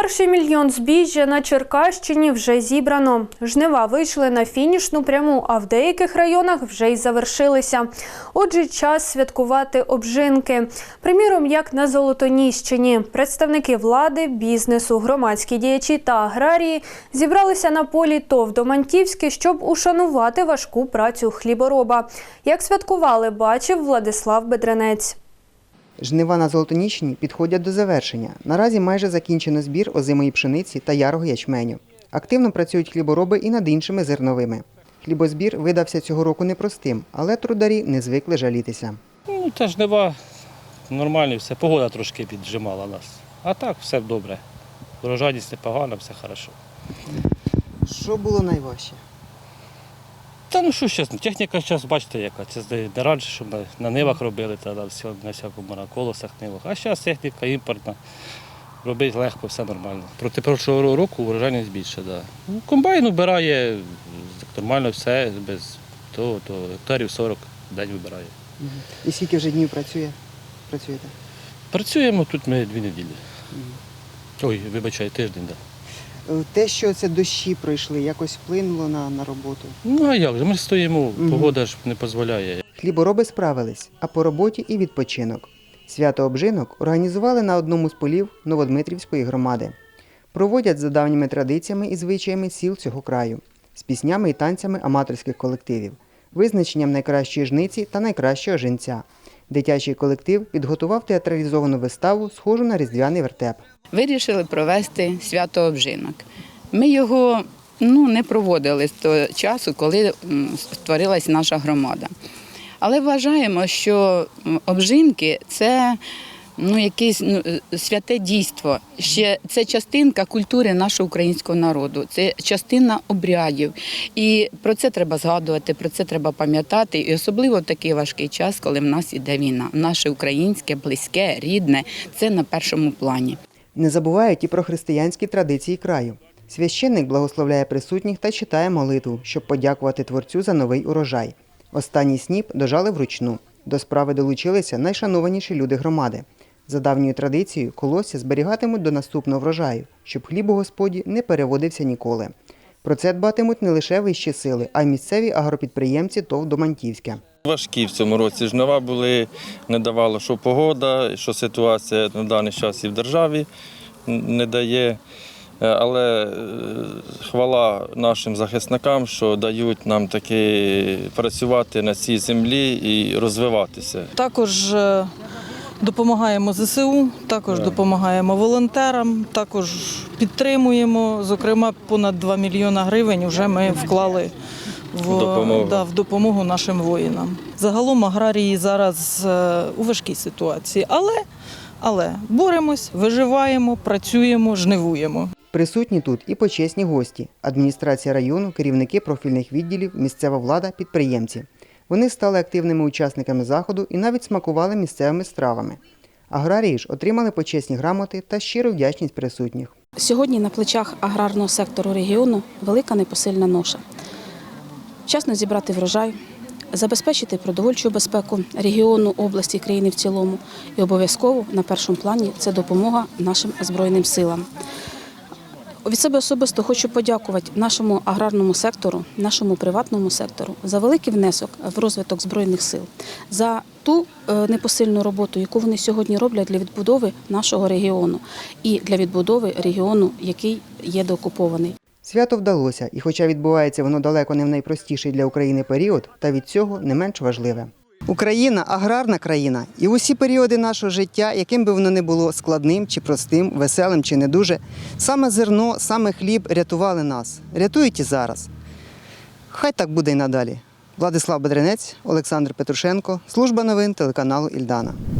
Перший мільйон збіжжя на Черкащині вже зібрано. Жнива вийшли на фінішну пряму, а в деяких районах вже й завершилися. Отже, час святкувати обжинки. Приміром, як на Золотоніщині, представники влади, бізнесу, громадські діячі та аграрії зібралися на полі ТОВ Домантівське, щоб ушанувати важку працю хлібороба. Як святкували, бачив Владислав Бедренець. Жнива на Золотоніщині підходять до завершення. Наразі майже закінчено збір озимої пшениці та ярого ячменю. Активно працюють хлібороби і над іншими зерновими. Хлібозбір видався цього року непростим, але трударі не звикли жалітися. Ну, та жнива нормальні, все. Погода трошки піджимала нас. А так, все добре. Врожайність непогана, все хорошо. Що було найважче? Та ну що зараз, техніка зараз бачите яка. Це не не раніше, щоб на, на нивах робили, та на, всякому на колосах нивах. А зараз техніка імпортна. Робити легко, все нормально. Проти прошлого року врожайність більше, да. Ну, комбайн вбирає нормально все, без того, то гектарів 40 в день вибирає. І скільки вже днів працює? Працюєте? Працюємо тут ми дві неділі. Ой, вибачай, тиждень, так. Да. Те, що це дощі пройшли, якось вплинуло на, на роботу. Ну а як же? Ми стоїмо, погода ж не дозволяє. Хлібороби справились, а по роботі і відпочинок. Свято обжинок організували на одному з полів Новодмитрівської громади. Проводять за давніми традиціями і звичаями сіл цього краю, з піснями і танцями аматорських колективів, визначенням найкращої жниці та найкращого жінця. Дитячий колектив підготував театралізовану виставу, схожу на різдвяний вертеп. вирішили провести свято обжинок. Ми його ну, не проводили з того часу, коли створилась наша громада. Але вважаємо, що обжинки це ну, якесь ну, е, святе дійство. Ще це частинка культури нашого українського народу, це частина обрядів. І про це треба згадувати, про це треба пам'ятати. І особливо в такий важкий час, коли в нас іде війна. Наше українське, близьке, рідне це на першому плані. Не забувають і про християнські традиції краю. Священник благословляє присутніх та читає молитву, щоб подякувати творцю за новий урожай. Останній сніп дожали вручну. До справи долучилися найшанованіші люди громади. За давньою традицією, колосся зберігатимуть до наступного врожаю, щоб хліб у господі не переводився ніколи. Про це дбатимуть не лише вищі сили, а й місцеві агропідприємці ТОВ Домантівське. Важкі в цьому році жнива були, не давало, що погода, що ситуація на даний час і в державі не дає. Е, Але е, хвала нашим захисникам, що дають нам таки працювати на цій землі і розвиватися. Також е, допомагаємо ЗСУ, також допомагаємо волонтерам, також підтримуємо. Зокрема, понад 2 мільйона гривень вже ми вклали в, допомогу. Да, в допомогу нашим воїнам. Загалом аграрії зараз е, у важкій ситуації, але, але боремось, виживаємо, працюємо, жнивуємо. Присутні тут і почесні гості, адміністрація району, керівники профільних відділів, місцева влада, підприємці. Вони стали активними учасниками заходу і навіть смакували місцевими стравами. Аграрії ж отримали почесні грамоти та щиру вдячність присутніх. Сьогодні на плечах аграрного сектору регіону велика непосильна ноша. Вчасно зібрати врожай, забезпечити продовольчу безпеку регіону, області, країни в цілому. І обов'язково на першому плані це допомога нашим збройним силам. Від себе особисто хочу подякувати нашому аграрному сектору, нашому приватному сектору за великий внесок в розвиток збройних сил, за ту е, непосильну роботу, яку вони сьогодні роблять для відбудови нашого регіону і для відбудови регіону, який є деокупований. Свято вдалося, і хоча відбувається воно далеко не в найпростіший для України період, та від цього не менш важливе. Україна аграрна країна, і усі періоди нашого життя, яким би воно не було складним чи простим, веселим чи не дуже, саме зерно, саме хліб рятували нас, рятують і зараз. Хай так буде й надалі. Владислав Бедренець, Олександр Петрушенко, служба новин телеканалу Ільдана.